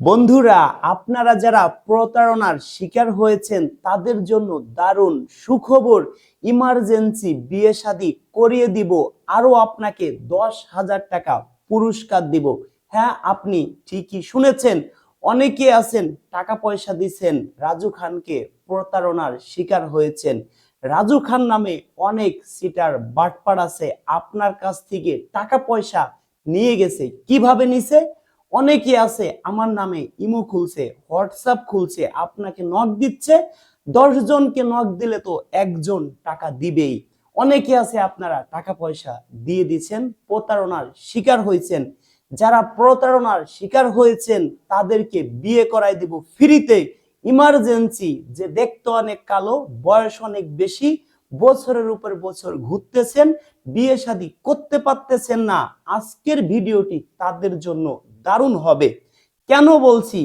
বন্ধুরা, আপনারা যারা প্রতারণার শিকার হয়েছেন, তাদের জন্য দারুণ সুখবর, ইমার্জেন্সি বিয়ে শাদী করিয়ে দিব আরও আপনাকে দশ হাজার টাকা পুরস্কার দিব। হ্যাঁ আপনি ঠিকই শুনেছেন, অনেকে আছেন, টাকা পয়সা দিছেন, রাজু খানকে প্রতারণার শিকার হয়েছেন। রাজু খান নামে অনেক সিটার বাটপার আছে, আপনার কাছ থেকে টাকা পয়সা নিয়ে গেছে, কীভাবে নিছে? অনেকে আছে, আমার নামে ইমো খুলছে, হোয়াটসঅ্যাপ খুলছে, আপনাকে নক দিচ্ছে দশ জনকে নক দিলে তো একজন টাকা দিবেই। অনেকে আছে আপনারা টাকা পয়সা দিয়ে দিচ্ছেন, প্রতারণার শিকার হয়েছেন। যারা প্রতারণার শিকার হয়েছেন, তাদেরকে বিয়ে করাই দিব ফ্রিতে। ইমার্জেন্সি, যে দেখতে অনেক কালো, বয়স অনেক বেশি, বছরের উপর বছর ঘুরতেছেন, বিয়ে শাদী করতে পারতেছেন না। আজকের ভিডিওটি তাদের জন্য দারুণ হবে। কেন বলছি?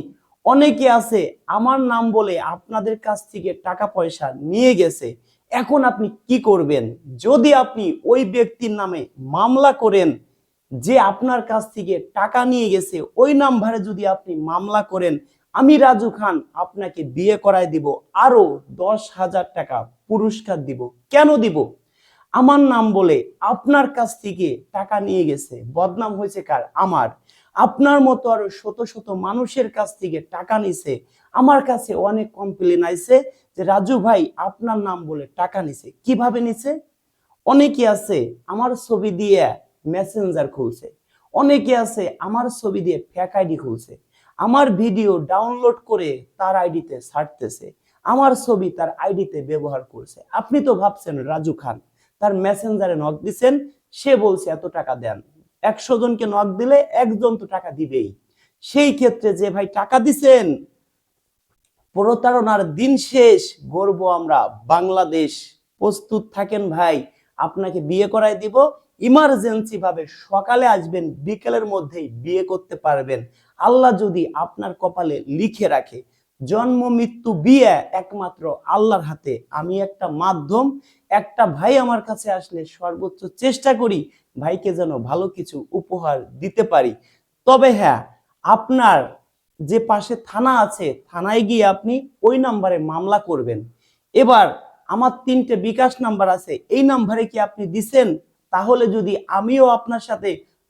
অনেকে আছে, আমার নাম বলে আপনাদের কাছ থেকে টাকা পয়সা নিয়ে গেছে। এখন আপনি কি করবেন? যদি আপনি ওই ব্যক্তির নামে মামলা করেন, যে আপনার কাছ থেকে টাকা নিয়ে গেছে, ওই নাম্বারে যদি আপনি মামলা করেন, আমি রাজু খান আপনাকে বিয়ে করায় দিব আরও দশ হাজার টাকা পুরস্কার দিব। কেন দিব? আমার নাম বলে আপনার কাছ থেকে টাকা নিয়ে গেছে। বদনাম হয়েছে কার? আমার। আপনার মতো আরও শত শত মানুষের কাছ থেকে টাকা নিছে। আমার কাছে অনেক কমপ্লেন আইছে যে, রাজু ভাই, আপনার নাম বলে টাকা নিছে। কীভাবে নিছে? অনেকে আছে, আমার ছবি দিয়ে মেসেঞ্জার খুলছে। অনেকে আছে, আমার ছবি দিয়ে ফেক আইডি খুলছে। আমার ভিডিও ডাউনলোড করে তার আইডিতে ছাড়তেছে। আমার ছবি তার আইডিতে ব্যবহার করছে। আপনি তো ভাবছেন রাজু খান। তার মেসেঞ্জারে নক দিছেন, সে বলছে, এত টাকা দেন। একশো জনকে নক দিলে একজন তো টাকা দিবেই। সেই ক্ষেত্রে যে ভাই টাকা দিছেন, প্রতারণার দিন শেষ, গর্ব আমরা। বাংলাদেশ, প্রস্তুত থাকেন ভাই, আপনাকে বিয়ে করাই দিব। ইমার্জেন্সি ভাবে সকালে আসবেন, বিকেলের মধ্যেই বিয়ে করতে পারবেন। আল্লাহ যদি আপনার কপালে লিখে রাখে জন্ম, মৃত্যু, বিয়ে একমাত্র আল্লাহর হাতে। আমি একটা মাধ্যম, একটা ভাই আমার কাছে আসলে সর্বোচ্চ চেষ্টা করি ভাইকে যেন ভালো কিছু উপহার দিতে পারি। তবে হ্যাঁ আপনার যে পাশে থানা আছে, থানায় গিয়ে আপনি ওই নাম্বারে মামলা করবেন। এবার আমার তিনটে বিকাশ নাম্বার আছে, এই নাম্বারে কি আপনি দিছেন? তাহলে যদি আমিও আপনার সাথে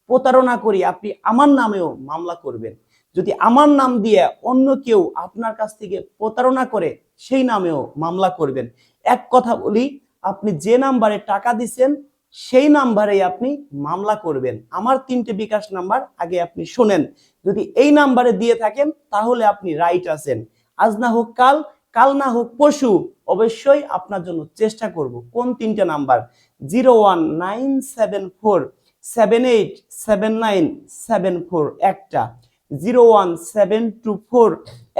প্রতারণা করি, আপনি আমার নামেও মামলা করবেন। যদি আমার নাম দিয়ে অন্য কেউ আপনার কাছ থেকে প্রতারণা করে, সেই নামেও মামলা করবেন। এক কথা বলি, আপনি যে নাম্বারে টাকা দিচ্ছেন সেই নাম্বারেই আপনি মামলা করবেন। আমার তিনটে বিকাশ নাম্বার আগে আপনি শোনেন। যদি এই নাম্বারে দিয়ে থাকেন, তাহলে আপনি রাইট আছেন। আজ না হোক কাল কাল না হোক পশু অবশ্যই আপনার জন্য চেষ্টা করব। কোন তিনটে number? Zero one nine seven four, seven eight, seven nine, seven four, একটা। Zero one seven two four,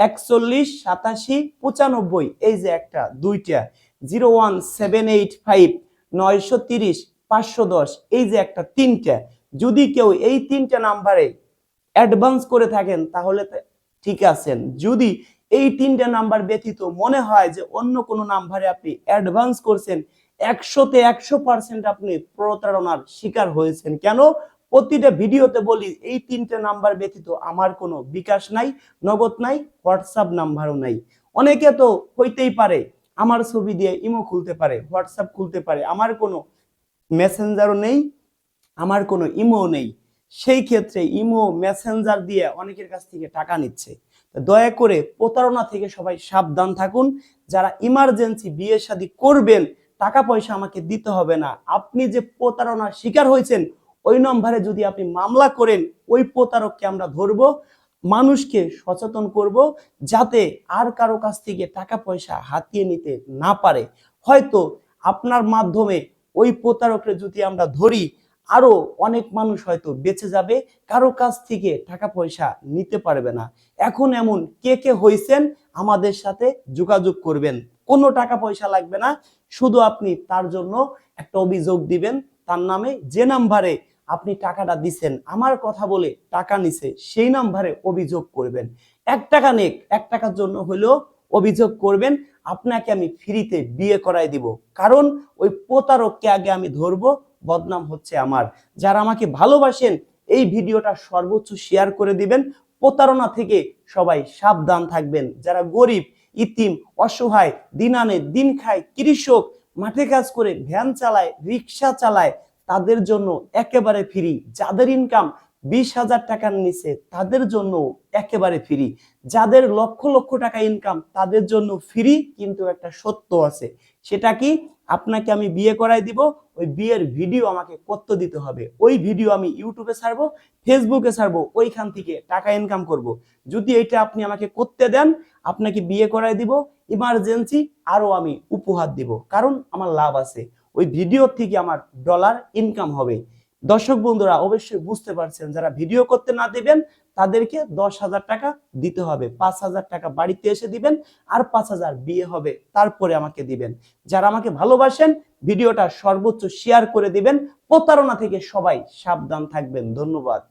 একচল্লিশ সাতাশি পঁচানব্বই। এই যে একটা, দুইটা, zero one seven eight five, নয়শো তিরিশ, পাঁচশো দশ, এই যে একটা, তিনটা। যদি কেউ এই তিনটা নাম্বারে অ্যাডভান্স করে থাকেন, তাহলে ঠিক আছেন। যদি এই তিনটা নাম্বার ব্যতীত মনে হয় যে অন্য কোনো নাম্বারে আপনি অ্যাডভান্স করছেন, একশোতে একশো পার্সেন্ট আপনি প্রতারণার শিকার হয়েছেন। কেন? প্রতিটা ভিডিওতে বলি, এই তিনটে নাম্বার ব্যতীত আমার কোনো বিকাশ নাই, নগদ নাই, হোয়াটসঅ্যাপ নাম্বারও নাই। অনেকে তো হইতেই পারে, আমার ছবি দিয়ে ইমো খুলতে পারে, হোয়াটসঅ্যাপ খুলতে পারে, আমার কোনো মেসেঞ্জারও নেই, আমার কোনো ইমো নেই। সেই ক্ষেত্রে ইমো, মেসেঞ্জার দিয়ে অনেকের কাছ থেকে টাকা নিচ্ছে। দয়া করে প্রতারণা থেকে সবাই সাবধান থাকুন। যারা ইমার্জেন্সি বিয়ে শাদী করবেন, টাকা পয়সা আমাকে দিতে হবে না। আপনি যে প্রতারণার শিকার হয়েছেন ওই নম্বরে যদি আপনি মামলা করেন, ওই প্রতারককে আমরা ধরবো, মানুষকে সচেতন করব, যাতে আর কারও কাছ থেকে টাকা পয়সা হাতিয়ে নিতে না পারে। হয়তো আপনার মাধ্যমে ওই প্রতারককে যদি আমরা ধরি, আরও অনেক মানুষ হয়তো বেঁচে যাবে, কারও কাছ থেকে টাকা পয়সা নিতে পারবে না। এখন এমন কে কে হয়েছেন আমাদের সাথে যোগাযোগ করবেন। কোনো টাকা পয়সা লাগবে না, শুধু আপনি তার জন্য একটা অভিযোগ দিবেন। তার নামে যে নাম্বারে আপনি টাকাটা দিছেন, আমার কথা বলে টাকা নিছে, সেই নাম্বারে অভিযোগ করবেন। এক টাকা নেক, এক টাকার জন্য হলেও অভিযোগ করবেন, আপনাকে আমি ফ্রিতে বিয়ে করাই দিব। কারণ ওই প্রতারককে আগে আমি ধরবো, বদনাম হচ্ছে আমার। যারা আমাকে ভালোবাসেন, এই ভিডিওটা সর্বোচ্চ শেয়ার করে দিবেন। প্রতারণা থেকে সবাই সাবধান থাকবেন। যারা গরিব, ইতিম, অসহায়, দিন আনে, দিন খায়, কৃষক, মাঠে কাজ করে, ভ্যান চালায়, রিক্সা চালায় তাদের জন্য একেবারে ফ্রি যাদের ইনকাম বিশ হাজার টাকার নিচে, তাদের জন্য একেবারে ফ্রি যাদের লক্ষ লক্ষ টাকা ইনকাম তাদের জন্য ফ্রি কিন্তু একটা সত্য আছে। সেটা কি? আপনাকে আমি বিয়ে করাই দিব, ওই বিয়ের ভিডিও আমাকে করতে দিতে হবে? ওই ভিডিও আমি ইউটিউবে ছাড়বো ফেসবুকে ছাড়বো, ওইখান থেকে টাকা ইনকাম করব। যদি এটা আপনি আমাকে করতে দেন, আপনাকে বিয়ে করাই দিব ইমার্জেন্সি আরও আমি উপহার দিব। কারণ আমার লাভ আছে। ওই ভিডিও থেকে আমার ডলার ইনকাম হবে। দর্শক বন্ধুরা, অবশ্যই বুঝতে পারছেন, যারা ভিডিও করতে না দেবেন, তাদেরকে দশ হাজার টাকা দিতে হবে। পাঁচ হাজার টাকা বাড়িতে এসে দিবেন আর পাঁচ হাজার বিয়ে হবে, তারপরে আমাকে দিবেন। যারা আমাকে ভালোবাসেন, ভিডিওটা সর্বোচ্চ শেয়ার করে দিবেন। প্রতারণা থেকে সবাই সাবধান থাকবেন। ধন্যবাদ।